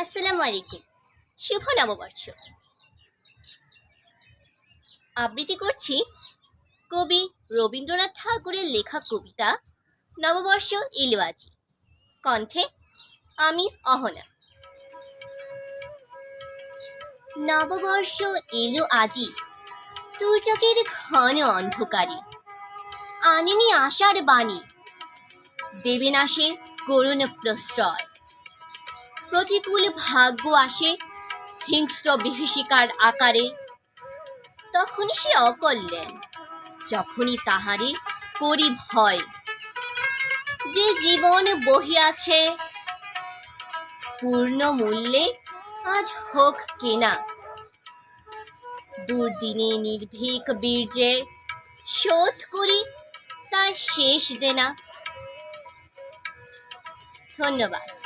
আসসালামু আলাইকুম। শুভ নববর্ষ। আবৃত্তি করছি কবি রবীন্দ্রনাথ ঠাকুরের লেখা কবিতা নববর্ষ আজি কণ্ঠে আমি অহনা। নববর্ষ এলো আজি দুর্যোগের ঘন অন্ধকারে। আনেনি আশার বাণী। দেবে না করুণ প্রশ্রয় প্রতিকূল ভাগ্য আসে হিংস্র বিভীষিকার আকারে। তখনই সে অকল্যাণ, যখনই তাহারে করি ভয়। যে জীবন বহিয়াছে, পূর্ণ মূল্যে আজ হোক কেনা। দুর্দিনে নির্ভীক বীর্যে শোধ করি তার শেষ দেনা। ধন্যবাদ।